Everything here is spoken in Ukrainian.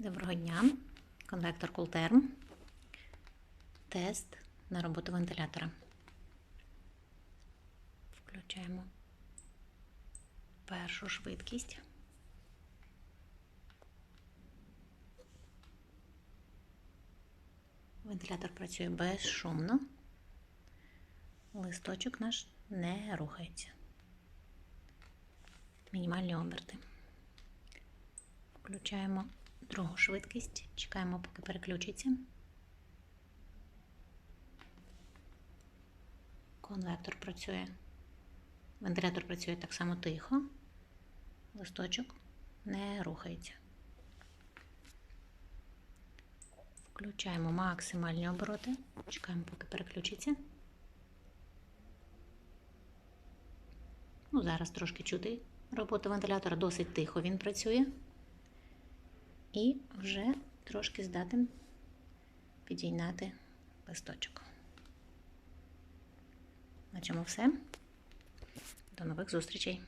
Доброго дня. Конвектор Култерм. Тест на роботу вентилятора. Включаємо першу швидкість. Вентилятор працює безшумно. Листочок наш не рухається. Мінімальні оберти. Включаємо другу швидкість, чекаємо, поки переключиться. Конвектор працює. Вентилятор працює так само тихо. Листочок не рухається. Включаємо максимальні обороти. Чекаємо, поки переключиться. Ну, зараз трошки чути роботу вентилятора, досить тихо він працює. І вже трошки здатен підійняти листочок. На цьому все. До нових зустрічей!